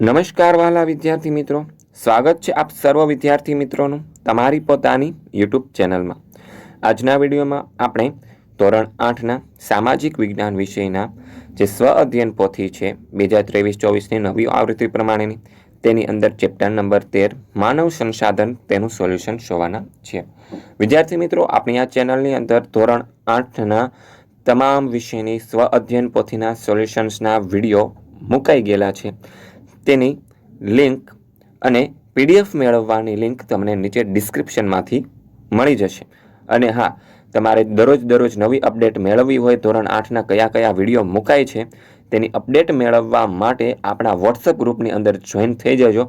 નમસ્કાર વાલા વિદ્યાર્થી મિત્રો. સ્વાગત છે આપ સર્વ વિદ્યાર્થી મિત્રોનું તમારી પોતાની યુટ્યુબ ચેનલમાં. આજના વિડીયોમાં આપણે ધોરણ આઠના સામાજિક વિજ્ઞાન વિષયના જે સ્વ અધ્યયન પોથી છે, બે હજાર ત્રેવીસ ચોવીસની નવી આવૃત્તિ પ્રમાણેની, તેની અંદર ચેપ્ટર નંબર તેર, માનવ સંસાધન તેનું સોલ્યુશન જોવાના છે. વિદ્યાર્થી મિત્રો, આપણી આ ચેનલની અંદર ધોરણ આઠના તમામ વિષયની સ્વ અધ્યયન પોથીના સોલ્યુશન્સના વીડિયો મુકાઈ ગયેલા છે. તેની લિંક અને પીડીએફ મેળવવાની લિંક તમને નીચે ડિસ્ક્રિપ્શનમાંથી મળી જશે. અને હા, તમારે દરરોજ દરરોજ નવી અપડેટ મેળવવી હોય, ધોરણ આઠના કયા કયા વીડિયો મુકાય છે, તેની અપડેટ મેળવવા માટે આપણા વોટ્સઅપ ગ્રુપની અંદર જોઈન થઈ જજો.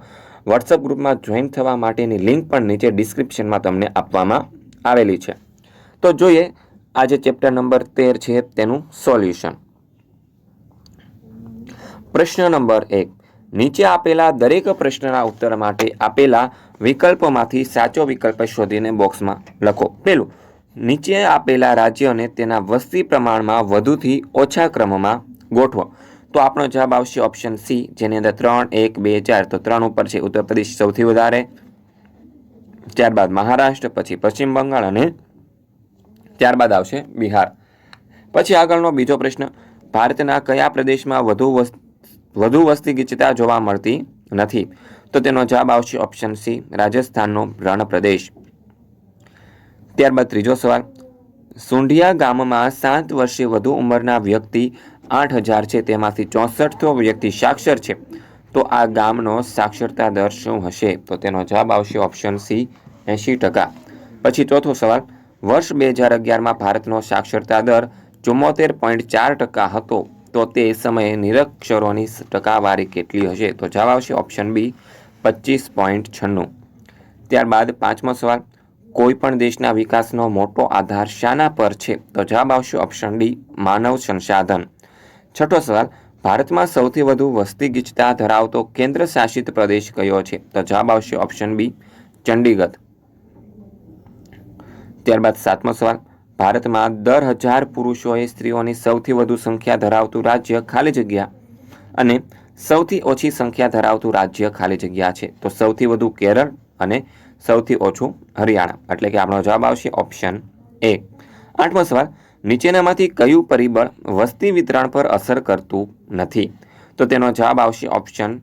વોટ્સઅપ ગ્રુપમાં જોઈન થવા માટેની લિંક પણ નીચે ડિસ્ક્રિપ્શનમાં તમને આપવામાં આવેલી છે. તો જોઈએ, આજે ચેપ્ટર નંબર તેર છે તેનું સોલ્યુશન. પ્રશ્ન નંબર એક. નીચે આપેલા દરેક પ્રશ્નના ઉત્તર માટે આપેલા વિકલ્પોમાંથી સાચો વિકલ્પ શોધીને બોક્સમાં લખો. પેલું નીચે આપેલા રાજ્યોને તેના વસ્તી પ્રમાણમાં વધુથી ઓછા ક્રમમાં ગોઠવો. તો આપણો જવાબ આવશે ઓપ્શન સી, જેની અંદર ત્રણ, એક, બે, ચાર. તો ત્રણ ઉપર છે ઉત્તર પ્રદેશ સૌથી વધારે, ત્યારબાદ મહારાષ્ટ્ર, પછી પશ્ચિમ બંગાળ અને ત્યારબાદ આવશે બિહાર. પછી આગળનો બીજો પ્રશ્ન, ભારતના કયા પ્રદેશમાં વધુ વસ વધુ વસ્તી ગીચતા જોવા મળતી નથી. તો તેનો જવાબ આવશે ઓપ્શન સી રાજસ્થાનનો રણ પ્રદેશ. ત્યારબાદ ત્રીજો સવાલ. સુંઢિયા ગામમાં સાત વર્ષે વધુ ઉંમરના વ્યક્તિ આઠ હજાર છે, તેમાંથી ચોસઠસો વ્યક્તિ સાક્ષર છે. તો આ ગામનો સાક્ષરતા દર શું હશે? તો તેનો જવાબ આવશે ઓપ્શન સી એંશી ટકા. પછી ચોથો સવાલ. વર્ષ બે હજાર અગિયારમાં ભારતનો સાક્ષરતા દર ચુમ્મોતેર પોઈન્ટ ચાર ટકા હતો. તો તે સમયે નિરક્ષરોની ટકાવારી કેટલી હશે? તો જવાબ આવશે ઓપ્શન બી પચીસ પોઈન્ટ છન્નું. ત્યારબાદ પાંચમો સવાલ કોઈ પણ દેશના વિકાસનો મોટો આધાર શાના પર છે? તો જવાબ આવશે ઓપ્શન ડી માનવ સંસાધન. છઠ્ઠો સવાલ, ભારતમાં સૌથી વધુ વસ્તી ગીચતા ધરાવતો કેન્દ્ર શાસિત પ્રદેશ કયો છે? તો જવાબ આવશે ઓપ્શન બી ચંડીગઢ. ત્યારબાદ સાતમો સવાલ ભારતમાં દર હજાર પુરુષોએ સ્ત્રીઓની સૌથી વધુ સંખ્યા ધરાવતું રાજ્ય ખાલી જગ્યા અને સૌથી ઓછી સંખ્યા ધરાવતું રાજ્ય ખાલી જગ્યા છે. તો સૌથી વધુ કેરળ અને સૌથી ઓછું હરિયાણા. એટલે કે આપણો જવાબ આવશે ઓપ્શન એ. આઠમો સવાલ, નીચેનામાંથી કયું પરિબળ વસ્તી વિતરણ પર અસર કરતું નથી? તો તેનો જવાબ આવશે ઓપ્શન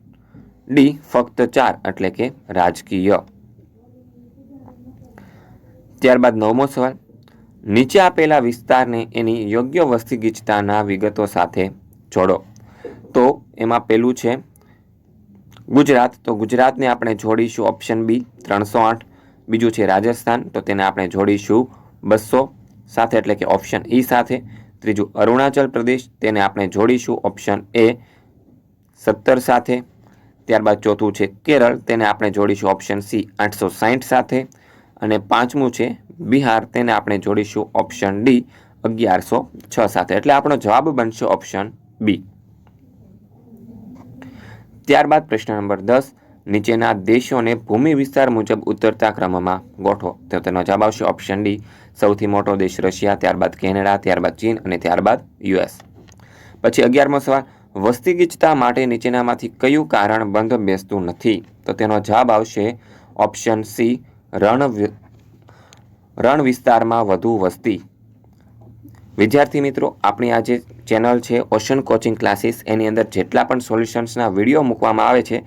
ડી, ફક્ત ચાર, એટલે કે રાજકીય. ત્યારબાદ નવમો સવાલ નીચે આપેલા વિસ્તારને એની યોગ્ય વસ્તી ગીચતાના વિગતો સાથે જોડો. તો એમાં પેલું છે, ગુજરાત. તો ગુજરાતને આપણે જોડીશું ઓપ્શન બી, ત્રણસો આઠ. બીજું છે રાજસ્થાન. તો તેને આપણે જોડીશું બસો. સાથે એટલે કે ઓપ્શન ઈ સાથે. ત્રીજું અરુણાચલ પ્રદેશ. તેને આપણે જોડીશું ઓપ્શન એ, સત્તર સાથે. ત્યારબાદ ચોથું છે કેરળ. તેને આપણે જોડીશું ઓપ્શન સી, આઠસો સાહીઠ સાથે. અને પાંચમું છે, બિહાર તેને આપણે જોડીશું ઓપ્શન ડી અગિયારસો છ સાથે. એટલે આપણો જવાબ બનશે ઓપ્શન બી ત્યારબાદ પ્રશ્ન નંબર દસ, નીચેના દેશોને ભૂમિ વિસ્તાર મુજબ ઉતરતા ક્રમમાં ગોઠવો. તો તેનો જવાબ આવશે ઓપ્શન ડી સૌથી મોટો દેશ રશિયા, ત્યારબાદ કેનેડા, ત્યારબાદ ચીન અને ત્યારબાદ યુએસ. પછી અગિયારમો સવાલ, વસ્તી ગીચતા માટે નીચેનામાંથી કયું કારણ બંધ બેસતું નથી? તો તેનો જવાબ આવશે ઓપ્શન સી રણ રણ વિસ્તારમાં વધુ વસ્તી. વિદ્યાર્થી મિત્રો, આપણી આ જે ચેનલ છે ઓશન કોચિંગ ક્લાસીસ એની અંદર જેટલા પણ સોલ્યુશન્સના વીડિયો મૂકવામાં આવે છે,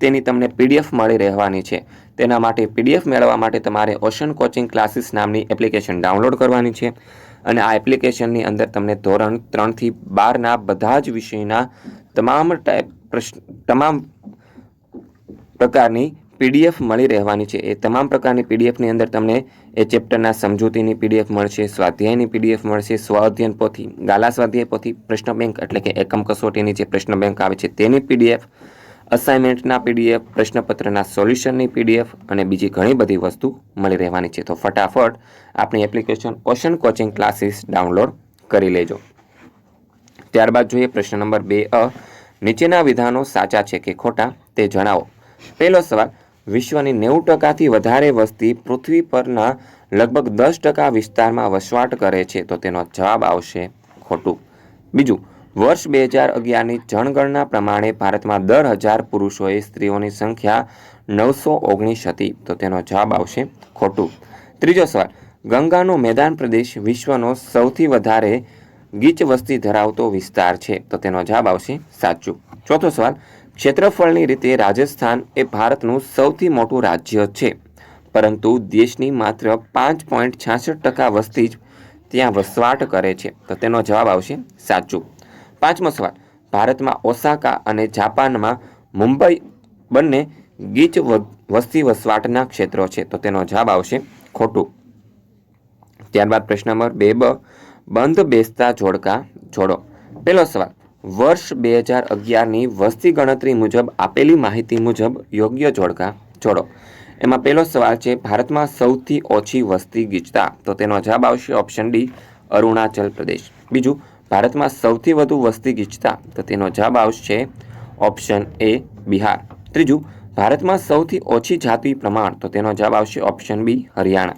તેની તમને પીડીએફ મળી રહેવાની છે. તેના માટે પીડીએફ મેળવવા માટે તમારે ઓશન કોચિંગ ક્લાસીસ નામની એપ્લિકેશન ડાઉનલોડ કરવાની છે અને આ એપ્લિકેશનની અંદર તમને ધોરણ ત્રણથી બારના બધા જ વિષયના તમામ ટાઈપ પ્રશ્ન, તમામ પ્રકારની પીડીએફ મળી રહેવાની છે. એ તમામ પ્રકારની પીડીએફની અંદર તમને એ ચેપ્ટરના સમજૂતીની પીડીએફ મળશે, સ્વાધ્યાયની પીડીએફ મળશે સ્વાધ્યન પોથી, ગાલા સ્વાધ્યાય પોથી, પ્રશ્ન બેંક એટલે કે એકમ કસોટીની જે પ્રશ્ન બેંક આવે છે તેની પીડીએફ અસાઇનમેન્ટના પીડીએફ પ્રશ્નપત્રના સોલ્યુશનની પીડીએફ અને બીજી ઘણી બધી વસ્તુ મળી રહેવાની છે. તો ફટાફટ આપણી application ocean coaching classes download કરી લેજો. ત્યારબાદ જોઈએ પ્રશ્ન નંબર બે અ. નીચેના વિધાનો સાચા છે કે ખોટા તે જણાવો. પહેલો સવાલ વિશ્વની નેવું ટકાથી વધારે વસ્તી પૃથ્વી પરના લગભગ દસ ટકા વિસ્તારમાં વસવાટ કરે છે, તો તેનો જવાબ આવશે ખોટું. બીજું, વર્ષ બે હજાર અગિયારની જનગણના પ્રમાણે ભારતમાં દર હજાર પુરુષોએ સ્ત્રીઓની સંખ્યા નવસો ઓગણીસ હતી, તો તેનો જવાબ આવશે ખોટું. ત્રીજો સવાલ, ગંગાનો મેદાન પ્રદેશ વિશ્વનો સૌથી વધારે ગીચ વસ્તી ધરાવતો વિસ્તાર છે, તો તેનો જવાબ આવશે સાચું. ચોથો સવાલ ક્ષેત્રફળની રીતે રાજસ્થાન એ ભારતનું સૌથી મોટું રાજ્ય છે. પરંતુ દેશની માત્ર પાંચ પોઈન્ટ છાસઠ ટકા વસ્તી જ ત્યાં વસવાટ કરે છે. તો તેનો જવાબ આવશે સાચું. પાંચમો સવાલ. ભારતમાં ઓસાકા અને જાપાનમાં મુંબઈ બંને ગીચ વસ્તી વસવાટના ક્ષેત્રો છે. તો તેનો જવાબ આવશે ખોટું. ત્યારબાદ પ્રશ્ન નંબર બે બ, બંધ બેસતા જોડકા જોડો. પહેલો સવાલ. વર્ષ બે હજાર અગિયારની વસ્તી ગણતરી મુજબ આપેલી માહિતી મુજબ યોગ્ય જોડકા જોડો. એમાં પહેલો સવાલ છે, ભારતમાં સૌથી ઓછી વસ્તી ગીચતા. તો તેનો જવાબ આવશે ઓપ્શન ડી, અરુણાચલ પ્રદેશ. બીજું, ભારતમાં સૌથી વધુ વસ્તી ગીચતા. તો તેનો જવાબ આવશે ઓપ્શન એ, બિહાર. ત્રીજું, ભારતમાં સૌથી ઓછી જાતિ પ્રમાણ. તો તેનો જવાબ આવશે ઓપ્શન બી, હરિયાણા.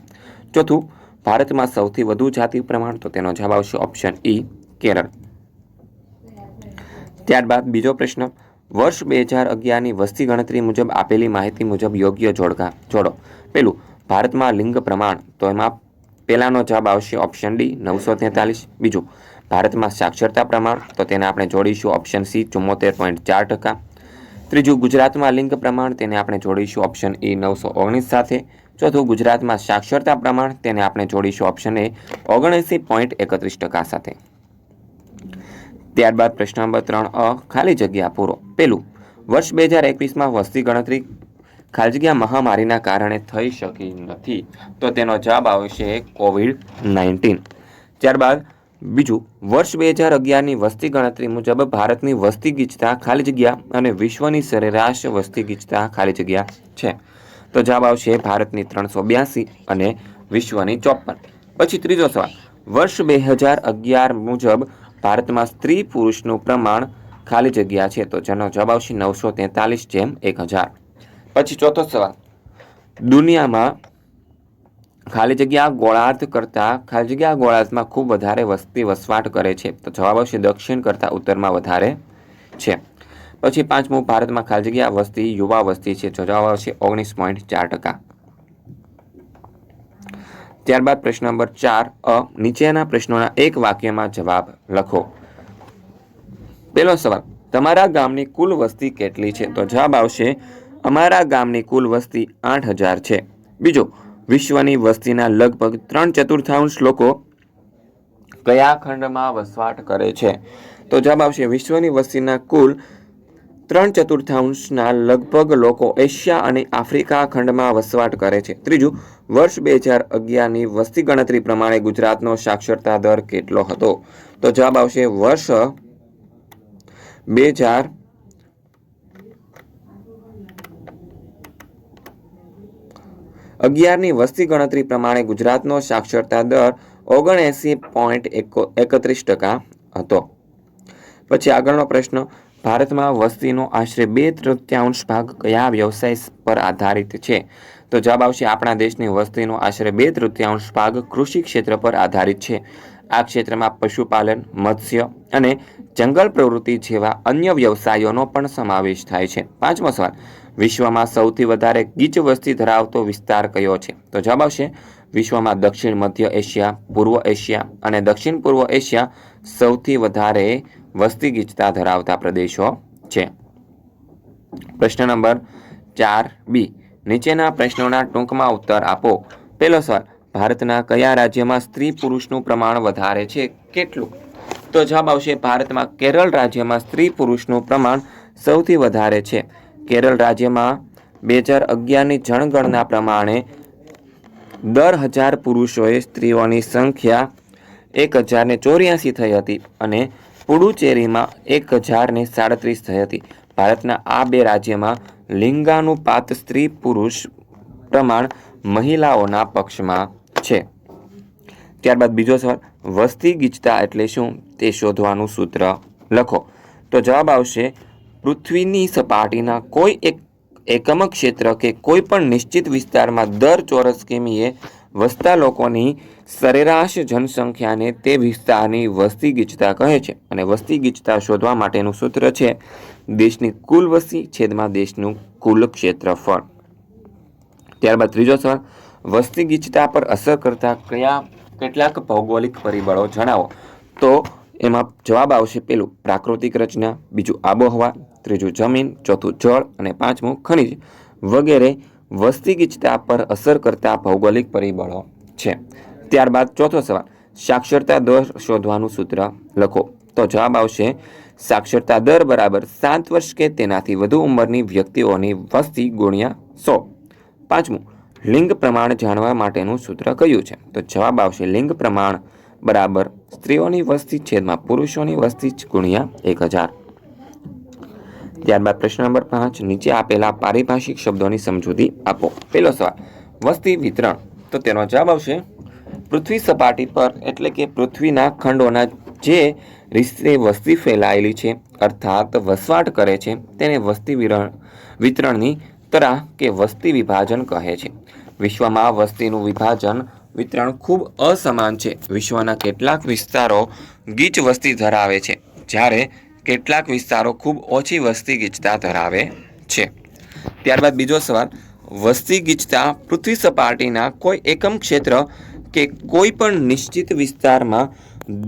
ચોથું, ભારતમાં સૌથી વધુ જાતિ પ્રમાણ. તો તેનો જવાબ આવશે ઓપ્શન ઈ, કેરળ. ત્યારબાદ બીજો પ્રશ્ન. વર્ષ બે હજાર અગિયારની વસ્તી ગણતરી મુજબ આપેલી માહિતી મુજબ યોગ્ય જોડકા જોડો. પેલું, ભારતમાં લિંગ પ્રમાણ, તો એમાં પહેલાંનો જવાબ આવશે ઓપ્શન ડી નવસો તેતાલીસ. બીજું, ભારતમાં સાક્ષરતા પ્રમાણ, તો તેને આપણે જોડીશું ઓપ્શન સી ચુમ્મોતેર પોઈન્ટ ચાર ટકા. ત્રીજું, ગુજરાતમાં લિંગ પ્રમાણ, તેને આપણે જોડીશું ઓપ્શન એ નવસો ઓગણીસ સાથે. ચોથું, ગુજરાતમાં સાક્ષરતા પ્રમાણ, તેને આપણે જોડીશું ઓપ્શન એ ઓગણએંસી પોઈન્ટ એકત્રીસ ટકા સાથે. ત્યારબાદ પ્રશ્ન નંબર ત્રણ, અ, ખાલી જગ્યા પૂરો. પેલું, વર્ષ બે હજાર એકવીસમાં વસ્તી ગણતરી ખાલી જગ્યા મહામારીના કારણે થઈ શકી નથી. તો તેનો જવાબ આવશે કોવિડ નાઇન્ટીન. ત્યારબાદ બીજું, વર્ષ બે હજાર અગિયારની વસ્તી ગણતરી મુજબ ભારતની વસ્તી ગીચતા ખાલી જગ્યા અને વિશ્વની સરેરાશ વસ્તી ગીચતા ખાલી જગ્યા છે. તો જવાબ આવશે ભારતની ત્રણસો બ્યાસી અને વિશ્વની ચોપન. પછી ત્રીજો સવાલ, વર્ષ બે હજાર અગિયાર મુજબ ભારતમાં સ્ત્રી પુરુષનું પ્રમાણ ખાલી જગ્યા છે, તો જેનો જવાબ આવશે નવસો તેતાલીસ જેમ એક હજાર. પછી ચોથો સવાલ. દુનિયામાં ખાલી જગ્યા ગોળાર્ધ કરતાં ખાલી જગ્યા ગોળાર્ધમાં ખૂબ વધારે વસ્તી વસવાટ કરે છે, તો જવાબ આવશે દક્ષિણ કરતાં ઉત્તરમાં વધારે છે. પછી પાંચમું, ભારતમાં ખાલી જગ્યા વસ્તી, યુવા વસ્તી છે જવાબ આવશે ઓગણીસ પોઈન્ટ ચાર ટકા. ત્યારબાદ પ્રશ્ન નંબર ચાર, અ, નીચેના પ્રશ્નોના એક વાક્યમાં જવાબ લખો. પહેલો સવાલ, તમારા ગામની કુલ વસ્તી કેટલી છે? તો જવાબ આવશે, અમારા ગામની કુલ વસ્તી આઠ હજાર છે. બીજો, વિશ્વની વસ્તીના લગભગ ત્રણ ચતુર્થાંશ લોકો કયા ખંડમાં વસવાટ કરે છે? તો જવાબ આવશે, વિશ્વની વસ્તીના કુલ ત્રણ ચતુર્થાંશના લગભગ લોકો એશિયા અને આફ્રિકા ખંડમાં વસવાટ કરે છે. ત્રીજું, વર્ષ બે હજાર અગિયારની વસ્તી ગણતરી પ્રમાણે ગુજરાતનો સાક્ષરતા દર કેટલો હતો? તો જવાબ આવશે, વર્ષ બે હજાર અગિયારની વસ્તી ગણતરી પ્રમાણે ગુજરાતનો સાક્ષરતા દર ઓગણએંસી પોઈન્ટ એકત્રીસ ટકા હતો. પછી આગળનો પ્રશ્ન ભારતમાં વસ્તીનો આશરે બે તૃતીયાંશ ભાગ કયા વ્યવસાય પર આધારિત છે? તો જવાબ આવશે, આપણા દેશની વસ્તીનો આશરે બે તૃતીયાંશ ભાગ કૃષિ ક્ષેત્ર પર આધારિત છે. આ ક્ષેત્રમાં પશુપાલન, મત્સ્ય અને જંગલ પ્રવૃત્તિ જેવા અન્ય વ્યવસાયોનો પણ સમાવેશ થાય છે. પાંચમો સવાલ, વિશ્વમાં સૌથી વધારે ગીચ વસ્તી ધરાવતો વિસ્તાર કયો છે? તો જવાબ આવશે, વિશ્વમાં દક્ષિણ મધ્ય એશિયા, પૂર્વ એશિયા અને દક્ષિણ પૂર્વ એશિયા સૌથી વધારે વસ્તી ગીચતા ધરાવતા પ્રદેશો છે. પ્રશ્ન નંબર ચાર બી. નીચેના પ્રશ્નોના ટૂંકમાં ઉત્તર આપો. પહેલો સવાલ, ભારતના કયા રાજ્યમાં સ્ત્રી પુરુષનું પ્રમાણ વધારે છે? કેટલું? તો જવાબ આવશે, ભારતમાં કેરળ રાજ્યમાં સ્ત્રી પુરુષનું પ્રમાણ સૌથી વધારે છે. કેરળ રાજ્યમાં બે હજાર અગિયારની જનગણના પ્રમાણે દર હજાર પુરુષોએ સ્ત્રીઓની સંખ્યા એક હજારને ચોર્યાસી થઈ હતી અને પુડુચેરીમાં એક હજારને સાડત્રીસ થઈ હતી. ભારતના આ બે રાજ્યમાં લિંગાનુપાત સ્ત્રી પુરુષ પ્રમાણ મહિલાઓના પક્ષમાં છે. ત્યારબાદ બીજો સવાલ, વસ્તી ગીચતા એટલે શું તે શોધવાનું સૂત્ર લખો. તો જવાબ આવશે, પૃથ્વીની સપાટીના કોઈ એક એકમ ક્ષેત્ર કે કોઈ પણ નિશ્ચિત વિસ્તારમાં દર ચોરસ કિમીએ વસતા લોકોની સરેરાશ જનસંખ્યાને તે વિસ્તારની વસ્તી ગીચતા કહે છે અને વસ્તી ગીચતા શોધવા માટેનું સૂત્ર છે દેશની કુલ વસ્તી છેદમાં દેશનું કુલ ક્ષેત્રફળ. ત્યારબાદ ત્રીજો સવાલ, વસ્તી ગીચતા પર અસર કરતા કયા કેટલાક ભૌગોલિક પરિબળો જણાવો? તો એમાં જવાબ આવશે પેલું, પ્રાકૃતિક રચના, બીજું આબોહવા, ત્રીજું જમીન, ચોથું જળ અને પાંચમું ખનિજ વગેરે વસ્તી ગીચતા પર અસર કરતા ભૌગોલિક પરિબળો છે. ત્યારબાદ ચોથો સવાલ, સાક્ષરતા દર શોધવાનું સૂત્ર લખો. તો જવાબ આવશે, સાક્ષરતા દર બરાબર સાત વર્ષ કે તેનાથી વધુ ઉંમરની વ્યક્તિઓની વસ્તી ગુણ્યા સો. પાંચમું, લિંગ પ્રમાણ જાણવા માટેનું સૂત્ર કયું છે? તો જવાબ આવશે, લિંગ પ્રમાણ બરાબર સ્ત્રીઓની વસ્તી છેદમાં પુરુષોની વસ્તી ગુણ્યા એક હજાર. ત્યારબાદ પ્રશ્ન નંબર પાંચ, નીચે આપેલા પારિભાષિક શબ્દોની સમજૂતી આપો. પહેલો સવાલ, વસ્તી વિતરણ. તો તેનો જવાબ આવશે, પૃથ્વી સપાટી પર, એટલે કે પૃથ્વીના ખંડોના જે રીતે વસ્તી ફેલાયેલી છે, અર્થાત વસવાટ કરે છે, તેને વસ્તી વિતરણની તરાહ કે વસ્તી વિભાજન કહે છે. વિશ્વમાં વસ્તીનું વિભાજન, વિતરણ ખૂબ અસમાન છે. વિશ્વના કેટલાક વિસ્તારો ગીચ વસ્તી ધરાવે છે. જ્યારે કેટલાક વિસ્તારો ખૂબ ઓછી વસ્તી ગીચતા ધરાવે છે. ત્યારબાદ બીજો સવાલ, વસ્તી ગીચતા પૃથ્વી સપાટીના કોઈ એકમ ક્ષેત્ર કે કોઈ પણ નિશ્ચિત વિસ્તારમાં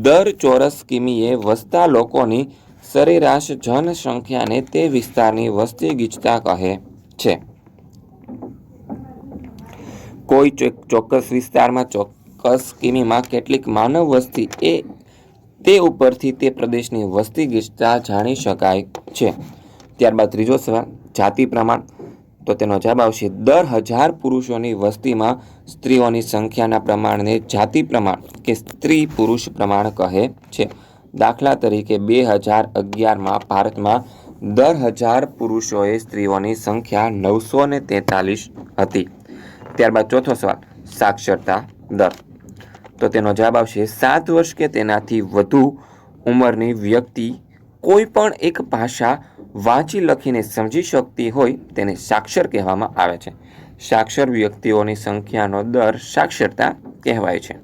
દર ચોરસ કિમીએ વસતા લોકોની સરેરાશ જનસંખ્યાને તે વિસ્તારની વસ્તી ગીચતા કહે છે. કોઈ ચોક્કસ વિસ્તારમાં ચોક્કસ કિમીમાં કેટલીક માનવ વસ્તી એ તે ઉપરથી તે પ્રદેશની વસ્તી ગીચતા જાણી શકાય છે. ત્યારબાદ ત્રીજો સવાલ, જાતિ પ્રમાણ. તો તેનો જવાબ આવશે, દર હજાર પુરુષોની વસ્તીમાં સ્ત્રીઓની સંખ્યાના પ્રમાણને જાતિ પ્રમાણ કે સ્ત્રી પુરુષ પ્રમાણ કહે છે. દાખલા તરીકે બે હજાર અગિયારમાં ભારતમાં દર હજાર પુરુષોએ સ્ત્રીઓની સંખ્યા નવસો ને તેતાલીસ હતી. ત્યારબાદ ચોથો સવાલ, સાક્ષરતા દર. તો તેનો જવાબ આવશે, સાત વર્ષ કે તેનાથી વધુ ઉંમરની વ્યક્તિ કોઈ પણ એક ભાષા વાંચી લખીને સમજી શકતી હોય તેને સાક્ષર કહેવામાં આવે છે. સાક્ષર વ્યક્તિઓની સંખ્યાનો દર સાક્ષરતા કહેવાય છે.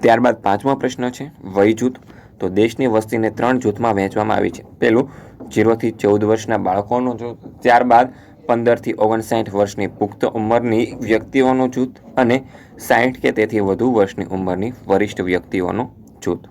ત્યારબાદ પાંચમો પ્રશ્ન છે, વય જૂથ. તો દેશની વસ્તીને ત્રણ જૂથમાં વહેંચવામાં આવી છે. પહેલું જીરોથી ચૌદ વર્ષના બાળકોનો જૂથ. ત્યારબાદ પંદરથી ઓગણસાઠ વર્ષની પુખ્ત ઉંમરની વ્યક્તિઓનું જૂથ અને સાઠ કે તેથી વધુ વર્ષની ઉંમરની વરિષ્ઠ વ્યક્તિઓનું જૂથ.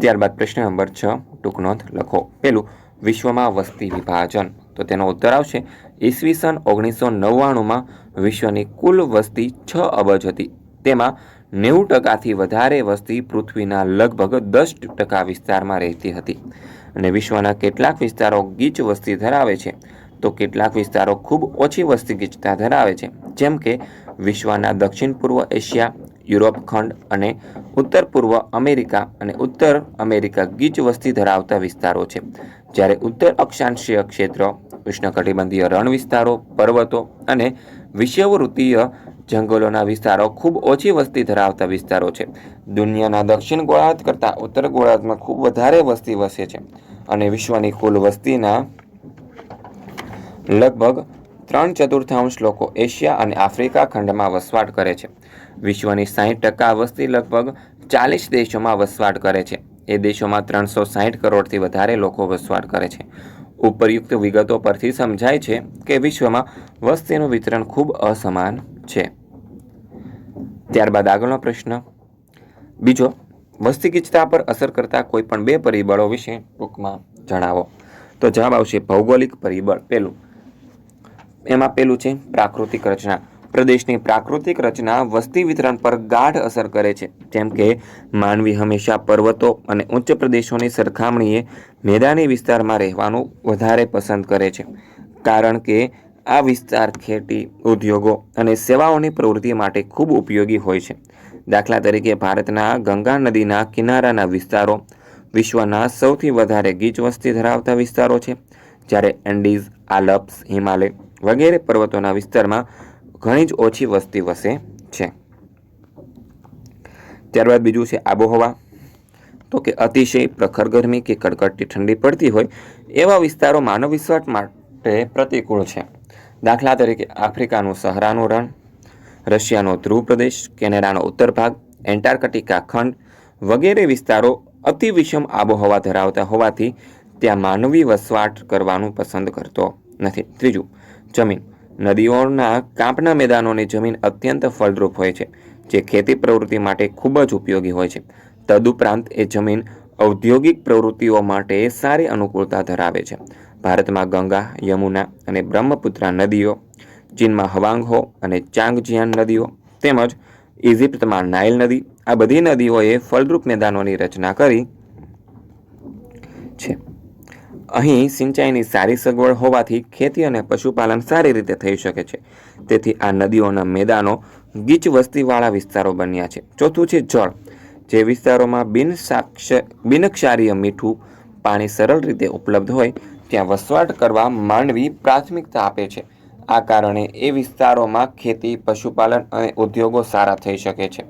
ત્યારબાદ પ્રશ્ન નંબર છ, ટૂંક લખો. પેલું વિશ્વમાં વસ્તી વિભાજન. તો તેનો ઉત્તર આવશે ઈસવીસન ઓગણીસો નવ્વાણુંમાં વિશ્વની કુલ વસ્તી છ અબજ હતી. તેમાં નેવું ટકાથી વધારે વસ્તી પૃથ્વીના લગભગ દસ ટકા વિસ્તારમાં રહેતી હતી. અને વિશ્વના કેટલાક વિસ્તારો ગીચ વસ્તી ધરાવે છે. તો કેટલાક વિસ્તારો ખૂબ ઓછી વસ્તી ગીચતા ધરાવે છે. જેમ કે વિશ્વના દક્ષિણ પૂર્વ એશિયા, યુરોપ ખંડ અને ઉત્તર પૂર્વ અમેરિકા અને ઉત્તર અમેરિકા ગીચ વસ્તી ધરાવતા વિસ્તારો છે. જ્યારે ઉત્તર અક્ષાંશીય ક્ષેત્ર, ઉષ્ણકટિબંધીય રણ વિસ્તારો, પર્વતો અને વિષુવવૃત્તીય જંગલોના વિસ્તારો ખૂબ ઓછી વસ્તી ધરાવતા વિસ્તારો છે. દુનિયાના દક્ષિણ ગોળાર્ધ કરતાં ઉત્તર ગોળાર્ધમાં ખૂબ વધારે વસ્તી વસે છે અને વિશ્વની કુલ વસ્તીના લગભગ ત્રણ ચતુર્થાંશ લોકો એશિયા અને આફ્રિકા ખંડમાં વસવાટ કરે છે. વિશ્વની સાહીઠ ટકા વસ્તી લગભગ ચાલીસ દેશોમાં વસવાટ કરે છે. એ દેશોમાં ત્રણસો સાહીઠ કરોડથી વધારે લોકો વસવાટ કરે છે. ઉપરયુક્ત વિગતો પરથી સમજાય છે કે વિશ્વમાં વસ્તીનું વિતરણ ખૂબ અસમાન છે. ત્યારબાદ આગળનો પ્રશ્ન. બીજો, વસ્તી ગીચતા પર અસર કરતા કોઈ પણ બે પરિબળો વિશે ટૂંકમાં જણાવો. તો જવાબ આવશે ભૌગોલિક પરિબળ. પહેલું એમાં પેલું છે પ્રાકૃતિક રચના. પ્રદેશની પ્રાકૃતિક રચના વસ્તી વિતરણ પર ગાઢ અસર કરે છે. જેમ કે, માનવી હંમેશા પર્વતો અને ઉચ્ચ પ્રદેશોની સરખામણીએ મેદાની વિસ્તારમાં રહેવાનું વધારે પસંદ કરે છે. કારણ કે, આ વિસ્તાર ખેતી, ઉદ્યોગો અને સેવાઓની પ્રવૃત્તિ માટે ખૂબ ઉપયોગી હોય છે. દાખલા તરીકે, ભારતના ગંગા નદીના કિનારાના વિસ્તારો વિશ્વના સૌથી વધારે ગીચ વસ્તી ધરાવતા વિસ્તારો છે. જ્યારે એન્ડીઝ, આલ્પ્સ, હિમાલય વગેરે પર્વતોના વિસ્તારમાં ઘણી જ ઓછી વસ્તી વસે છે. ત્યારબાદ બીજું છે આબોહવા. તો કે અતિશય પ્રખર ગરમી કે કડકડતી ઠંડી પડતી હોય એવા વિસ્તારો માનવ વસવાટ માટે પ્રતિકૂળ છે. દાખલા તરીકે આફ્રિકાનું સહરાનું રણ, રશિયાનો ધ્રુવ પ્રદેશ, કેનેડાનો ઉત્તર ભાગ, એન્ટાર્કટિકા ખંડ વગેરે વિસ્તારો અતિ વિષમ આબોહવા ધરાવતા હોવાથી ત્યાં માનવી વસવાટ કરવાનું પસંદ કરતો નથી. ત્રીજું જમીન. નદીઓના કાંપના મેદાનોની જમીન અત્યંત ફળદ્રુપ હોય છે, જે ખેતી પ્રવૃત્તિ માટે ખૂબ જ ઉપયોગી હોય છે. તદુપરાંત એ જમીન ઔદ્યોગિક પ્રવૃત્તિઓ માટે સારી અનુકૂળતા ધરાવે છે. ભારતમાં ગંગા, યમુના અને બ્રહ્મપુત્રા નદીઓ, ચીનમાં હવાંગહો અને ચાંગજિયાન નદીઓ તેમજ ઇજિપ્તમાં નાઇલ નદી, આ બધી નદીઓએ ફળદ્રુપ મેદાનોની રચના કરી છે. અહીં સિંચાઈની સારી સગવડ હોવાથી ખેતી અને પશુપાલન સારી રીતે થઈ શકે છે. તેથી આ નદીઓના મેદાનો ગીચ વસ્તીવાળા વિસ્તારો બન્યા છે. ચોથું છે જળ, જે વિસ્તારોમાં બિનસાક્ષ બિનક્ષારીય મીઠું પાણી સરળ રીતે ઉપલબ્ધ હોય, ત્યાં વસવાટ કરવા માનવી પ્રાથમિકતા આપે છે. આ કારણે એ વિસ્તારોમાં ખેતી, પશુપાલન અને ઉદ્યોગો સારા થઈ શકે છે.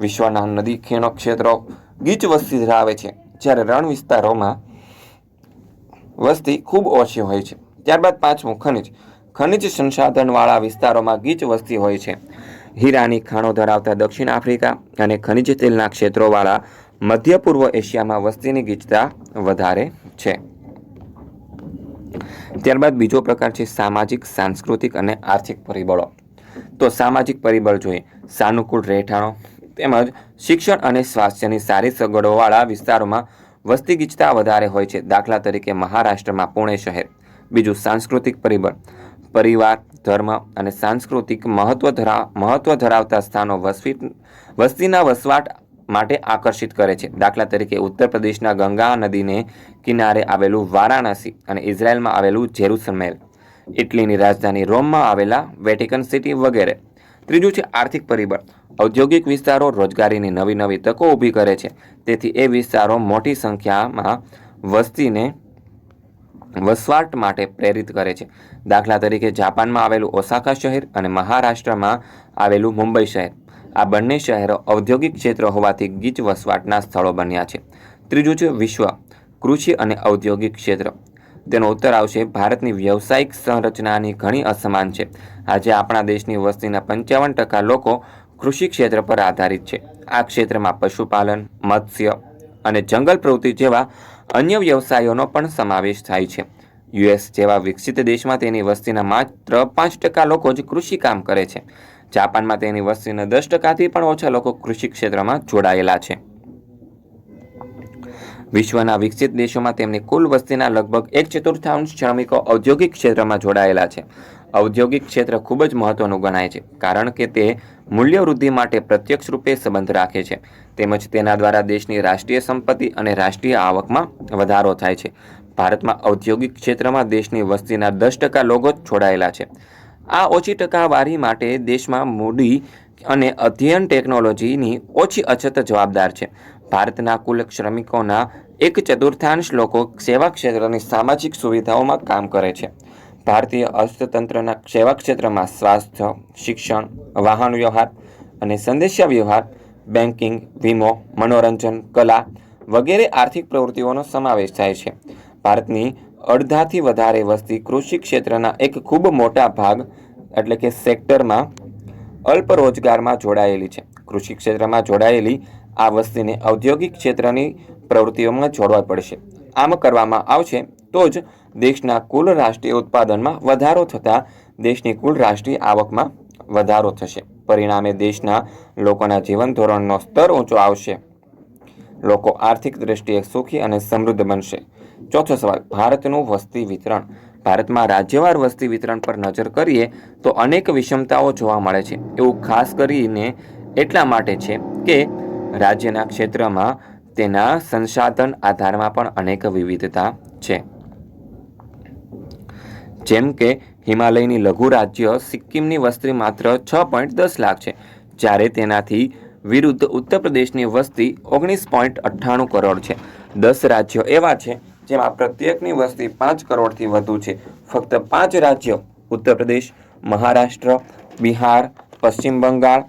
વિશ્વના નદી ખીણો ક્ષેત્રો ગીચ વસ્તી ધરાવે છે. જ્યારે રણ વિસ્તારોમાં વસ્તી ખૂબ ઓછી હોય છે. ત્યારબાદ પાંચમું ખનિજ. ખનિજ સંસાધનવાળા વિસ્તારોમાં ગીચ વસ્તી હોય છે. હીરાની ખાણો ધરાવતા દક્ષિણ આફ્રિકા અને ખનિજ તેલના ક્ષેત્રોવાળા મધ્ય પૂર્વ એશિયામાં વસ્તીની ગીચતા વધારે છે. ત્યારબાદ બીજો પ્રકાર છે સામાજિક, સાંસ્કૃતિક અને આર્થિક પરિબળો. તો સામાજિક પરિબળ જોઈએ. સાનુકૂળ રહેઠાણો તેમજ શિક્ષણ અને સ્વાસ્થ્યની સારી સગવડોવાળા વિસ્તારોમાં વસ્તી ગીચતા વધારે હોય છે. દાખલા તરીકે મહારાષ્ટ્રમાં પુણે શહેર. બીજું સાંસ્કૃતિક પરિબળ. પરિવાર, ધર્મ અને સાંસ્કૃતિક મહત્વ ધરા, મહત્વ ધરાવતા સ્થાનો વસવી વસ્તીના વસવાટ માટે આકર્ષિત કરે છે. દાખલા તરીકે ઉત્તર પ્રદેશના ગંગા નદીને કિનારે આવેલું વારાણસી અને ઇઝરાયલમાં આવેલું જેરુસલેમ ઇટલીની રાજધાની રોમમાં આવેલા વેટિકન સિટી વગેરે. ત્રીજું છે આર્થિક પરિબળ. ઔદ્યોગિક વિસ્તારો રોજગારીની નવી નવી તકો ઊભી કરે છે. તેથી એ વિસ્તારો મોટી સંખ્યામાં વસ્તીને વસવાટ માટે પ્રેરિત કરે છે. દાખલા તરીકે જાપાનમાં આવેલું ઓસાકા શહેર અને મહારાષ્ટ્રમાં આવેલું મુંબઈ શહેર. આ બંને શહેરો ઔદ્યોગિક ક્ષેત્ર હોવાથી ગીચ વસવાટના સ્થળો બન્યા છે. ત્રીજું છે વિશ્વ કૃષિ અને ઔદ્યોગિક ક્ષેત્ર. તેનો ઉત્તર આવશે ભારતની વ્યવસાયિક સંરચનાની ઘણી અસમાન છે. આજે આપણા દેશની વસ્તીના પંચાવન ટકા લોકો કૃષિ ક્ષેત્ર પર આધારિત છે. આ ક્ષેત્રમાં પશુપાલન, મત્સ્ય અને જંગલ પ્રવૃત્તિ જેવા અન્ય વ્યવસાયોનો પણ સમાવેશ થાય છે. યુએસ જેવા વિકસિત દેશમાં તેની વસ્તીના માત્ર પાંચ ટકા લોકો જ કૃષિ કામ કરે છે. જાપાનમાં તેની વસ્તીના દસ ટકાથી પણ ઓછા લોકો કૃષિ ક્ષેત્રમાં જોડાયેલા છે. વિશ્વના વિકસિત દેશોમાં તેમની કુલ વસ્તીના લગભગ એક ચતુર્થાંશ શ્રમિકો ઔદ્યોગિક ક્ષેત્રમાં જોડાયેલા છે. ઔદ્યોગિક ક્ષેત્ર ખૂબ જ મહત્વનું ગણાય છે, કારણ કે તે મૂલ્યવૃદ્ધિ માટે પ્રત્યક્ષ રૂપે સંબંધ રાખે છે. તેમજ તેના દ્વારા દેશની રાષ્ટ્રીય સંપત્તિ અને રાષ્ટ્રીય આવકમાં વધારો થાય છે. ભારતમાં ઔદ્યોગિક ક્ષેત્રમાં દેશની વસ્તીના દસ ટકા લોકો છોડાયેલા છે. આ ઓછી ટકાવારી માટે દેશમાં મૂડી અને અધ્યયન ટેકનોલોજીની ઓછી અછત જવાબદાર છે. ભારતના કુલ શ્રમિકોના એક ચતુર્થાંશ લોકો સેવા ક્ષેત્રની સામાજિક સુવિધાઓમાં કામ કરે છે. ભારતીય અર્થતંત્રના સેવા ક્ષેત્રમાં સ્વાસ્થ્ય, શિક્ષણ, વાહન વ્યવહાર અને સંદેશા વ્યવહાર, બેન્કિંગ, વીમો, મનોરંજન, કલા વગેરે આર્થિક પ્રવૃત્તિઓનો સમાવેશ થાય છે. ભારતની અડધાથી વધારે વસ્તી કૃષિ ક્ષેત્રના એક ખૂબ મોટા ભાગ, એટલે કે સેક્ટરમાં, અલ્પ રોજગારમાં જોડાયેલી છે. કૃષિ ક્ષેત્રમાં જોડાયેલી આ વસ્તીને ઔદ્યોગિક ક્ષેત્રની પ્રવૃત્તિઓમાં જોડવા પડશે. આમ કરવામાં આવશે તો જ દેશના કુલ રાષ્ટ્રીય ઉત્પાદનમાં વધારો થતાં દેશની કુલ રાષ્ટ્રીય આવકમાં વધારો થશે. પરિણામે દેશના લોકોના જીવન ધોરણનો સ્તર ઊંચો આવશે. લોકો આર્થિક દ્રષ્ટિએ સુખી અને સમૃદ્ધ બનશે. ચોથો સવાલ, ભારતનું વસ્તી વિતરણ. ભારતમાં રાજ્યવાર વસ્તી વિતરણ પર નજર કરીએ તો અનેક વિષમતાઓ જોવા મળે છે. એવું ખાસ કરીને એટલા માટે છે કે રાજ્યના ક્ષેત્રમાં તેના સંસાધન આધારમાં પણ અનેક વિવિધતા છે. જેમ કે હિમાલયની લઘુ રાજ્ય સિક્કિમની વસ્તી માત્ર છ પોઈન્ટ દસ લાખ છે. જ્યારે તેનાથી વિરુદ્ધ ઉત્તર પ્રદેશની વસ્તી ઓગણીસ પોઈન્ટ અઠ્ઠાણું કરોડ છે. દસ રાજ્યો એવા છે જેમાં પ્રત્યેકની વસ્તી પાંચ કરોડથી વધુ છે. ફક્ત પાંચ રાજ્યો ઉત્તર પ્રદેશ, મહારાષ્ટ્ર, બિહાર, પશ્ચિમ બંગાળ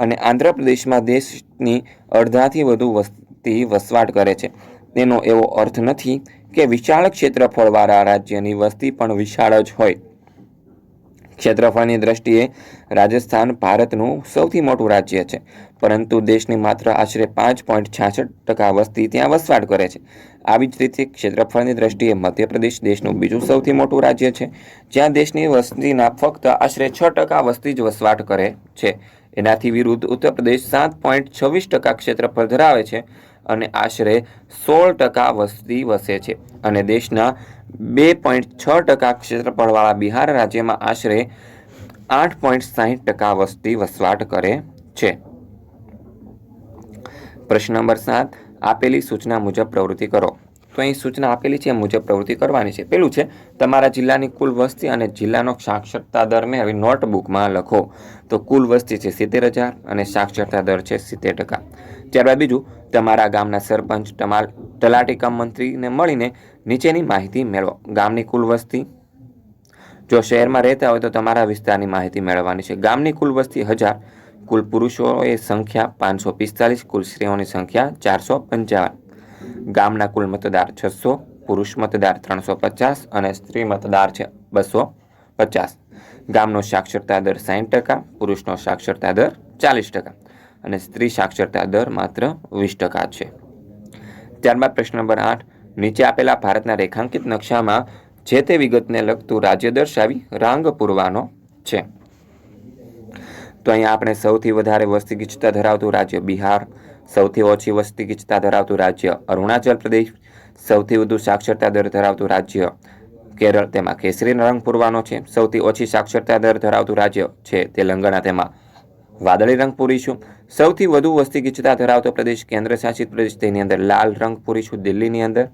અને આંધ્રપ્રદેશમાં દેશની અડધાથી વધુ વસ્તી વસવાટ કરે છે. તેનો એવો અર્થ નથી કે વિશાળ ક્ષેત્રફળવાળા રાજ્યની વસ્તી પણ વિશાળ જ હોય. ક્ષેત્રફળની દ્રષ્ટિએ રાજસ્થાન ભારતનું સૌથી મોટું રાજ્ય છે, પરંતુ દેશની માત્ર આશરે પાંચ પોઈન્ટ છાસઠ ટકા વસ્તી ત્યાં વસવાટ કરે છે. આવી જ રીતે ક્ષેત્રફળની દ્રષ્ટિએ મધ્યપ્રદેશ દેશનું બીજું સૌથી મોટું રાજ્ય છે, જ્યાં દેશની વસ્તીના ફક્ત આશરે છ ટકા વસ્તી જ વસવાટ કરે છે. એનાથી વિરુદ્ધ ઉત્તર પ્રદેશ સાત પોઈન્ટ છવ્વીસ ટકા ક્ષેત્રફળ ધરાવે છે અને આશરે સોળ ટકા વસ્તી વસે છે. અને દેશના બે પોઈન્ટ છ ટકા ક્ષેત્રફળવાળા બિહાર રાજ્યમાં આશરે આઠ પોઈન્ટ સાહીઠ ટકા વસ્તી વસવાટ કરે છે. પ્રશ્ન નંબર સાત, આપેલી સૂચના મુજબ પ્રવૃત્તિ કરો. તો અહીં સૂચના આપેલી છે એ મુજબ પ્રવૃત્તિ કરવાની છે. પેલું છે, તમારા જિલ્લાની કુલ વસ્તી અને જિલ્લાનો સાક્ષરતા દર મેં હવે નોટબુકમાં લખો. તો કુલ વસ્તી છે સિત્તેર હજાર અને સાક્ષરતા દર છે સિત્તેર ટકા. ત્યારબાદ બીજું, તમારા ગામના સરપંચ, તમાર તલાટી કમ મંત્રીને મળીને નીચેની માહિતી મેળવો. ગામની કુલ વસ્તી, જો શહેરમાં રહેતા હોય તો તમારા વિસ્તારની માહિતી મેળવવાની છે. ગામની કુલ વસ્તી હજાર, કુલ પુરુષોએ સંખ્યા પાંચસો પિસ્તાલીસ, કુલ સ્ત્રીઓની સંખ્યા ચારસો પંચાવન. ગામના કુલ મતદાર છસો, પુરુષ મતદાર ત્રણસો પચાસ અને સ્ત્રી મતદાર છે બસો પચાસ. ગામનો સાક્ષરતા દર સાઠ ટકા, પુરુષનો સાક્ષરતા દર ચાલીસ ટકા. અને સ્ત્રી સાક્ષરતા દર માત્ર વીસ ટકા છે. ત્યારબાદ પ્રશ્ન નંબર આઠ. નીચે આપેલા ભારતના રેખાંકિત નકશામાં જે તે વિગતને લગતું રાજ્ય દર્શાવી રાંગ પૂરવાનો છે. તો અહીંયા આપણે સૌથી વધારે વસ્તી ગીચતા ધરાવતું રાજ્ય બિહાર, સૌથી ઓછી વસ્તી ગીચતા ધરાવતું રાજ્ય અરુણાચલ પ્રદેશ, સૌથી વધુ સાક્ષરતા દર ધરાવતું રાજ્ય કેરળ, તેમાં કેસરી રંગ પૂરવાનો છે. સૌથી ઓછી સાક્ષરતા દર ધરાવતું રાજ્ય છે તેલંગાણા, તેમાં વાદળી રંગ પૂરીશું સૌથી વધુ વસ્તી ગીચતા ધરાવતો પ્રદેશ કેન્દ્ર શાસિત પ્રદેશ તેની અંદર લાલ રંગ પૂરીશું દિલ્હીની અંદર.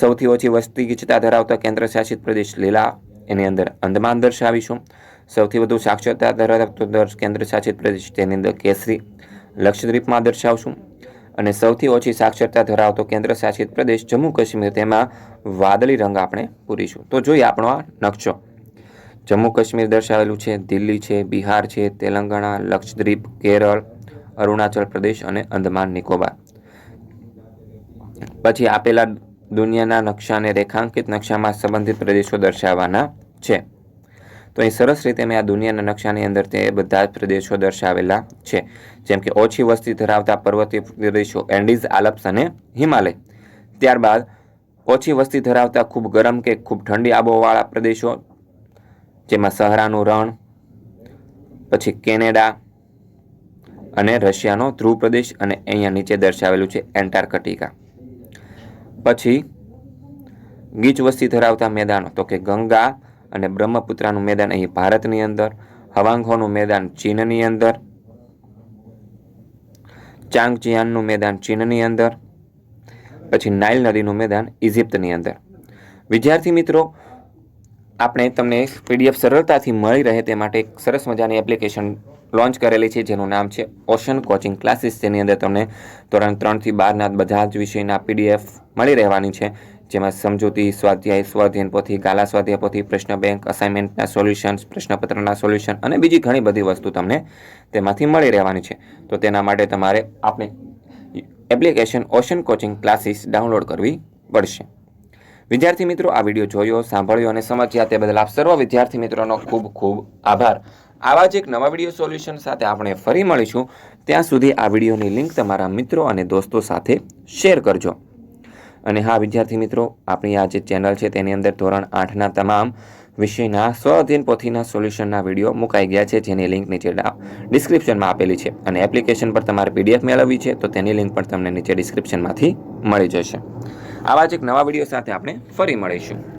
સૌથી ઓછી વસ્તી ગીચતા ધરાવતા કેન્દ્ર શાસિત પ્રદેશ લીલા, એની અંદર અંદમાન દર્શાવીશું સૌથી વધુ સાક્ષરતા ધરાવતો દર કેન્દ્ર શાસિત પ્રદેશ તેની અંદર કેસરી, લક્ષદ્વીપમાં દર્શાવશું અને સૌથી ઓછી સાક્ષરતા ધરાવતો કેન્દ્ર શાસિત પ્રદેશ જમ્મુ કાશ્મીર, તેમાં વાદળી રંગ આપણે પૂરીશું તો જોઈએ આપણો આ નકશો. જમ્મુ કાશ્મીર દર્શાવેલું છે, દિલ્હી છે, બિહાર છે, તેલંગાણા, લક્ષદ્વીપ, કેરળ, અરુણાચલ પ્રદેશ અને અંદમાન, નિકોબાર. પછી આપેલા દુનિયાના નકશાને રેખાંકિત નકશામાં સંબંધિત પ્રદેશો દર્શાવવાના છે. તો અહીં સરસ રીતે મેં આ દુનિયાના નકશાની અંદર તે બધા જ પ્રદેશો દર્શાવેલા છે. જેમ કે ઓછી વસ્તી ધરાવતા પર્વતીય પ્રદેશો એન્ડીઝ, આલ્પ્સ અને હિમાલય. ત્યારબાદ ઓછી વસ્તી ધરાવતા ખૂબ ગરમ કે ખૂબ ઠંડી આબોવાળા પ્રદેશો જેમાં સહરાનું રણ, પછી કેનેડા અને રશિયાનો ધ્રુવ પ્રદેશ અને અહીંયા નીચે દર્શાવેલું છે એન્ટાર્કટિકા. પછી ગીચ વસ્તી ધરાવતા મેદાનો, તો કે ગંગા અને બ્રહ્મપુત્રાનું મેદાન અહીં ભારતની અંદર, હવાંગહોનું મેદાન ચીનની અંદર ચાંગચિયાનનું મેદાન ચીનની અંદર, પછી નાઇલ નદીનું મેદાન ઇજિપ્તની અંદર. વિદ્યાર્થી મિત્રો આપણે તમને પીડીએફ સરળતાથી મળી રહે તે માટે એક સરસ મજાની એપ્લિકેશન લોન્ચ કરેલી છે, જેનું નામ છે ઓશન કોચિંગ ક્લાસીસ જેની અંદર તમને ધોરણ ત્રણથી બારના બધા જ વિષયના પીડીએફ મળી રહેવાની છે, જેમાં સમજૂતી, સ્વાધ્યાય સ્વાધ્યાયન પોથી, ગાલા સ્વાધ્યાય પોથી, પ્રશ્ન બેંક અસાઇનમેન્ટના સોલ્યુશન્સ પ્રશ્નપત્રના સોલ્યુશન અને બીજી ઘણી બધી વસ્તુ તમને તેમાંથી મળી રહેવાની છે. તો તેના માટે તમારે આપણે application ocean coaching classes download કરવી પડશે. વિદ્યાર્થી મિત્રો, આ વીડિયો જોયો, સાંભળ્યો અને સમજ્યા તે બદલ આપ સર્વ વિદ્યાર્થી મિત્રોનો ખૂબ ખૂબ આભાર. આવા જ એક નવા વીડિયો સોલ્યુશન સાથે આપણે ફરી મળીશું. ત્યાં સુધી આ વિડીયોની લિંક તમારા મિત્રો અને દોસ્તો સાથે શેર કરજો. અને હા, વિદ્યાર્થી મિત્રો, આપણી આ જે ચેનલ છે તેની અંદર ધોરણ આઠના તમામ વિષયના સ્વ અધ્યયન પોથીના સોલ્યુશનના વીડિયો મુકાઈ ગયા છે, જેની લિંક નીચે ડિસ્ક્રિપ્શનમાં આપેલી છે. અને એપ્લિકેશન પર તમારે પીડીએફ મેળવવી છે, તો તેની લિંક પણ તમને નીચે ડિસ્ક્રિપ્શનમાંથી મળી જશે. આવા જ એક નવા વીડિયો સાથે આપણે ફરી મળીશું.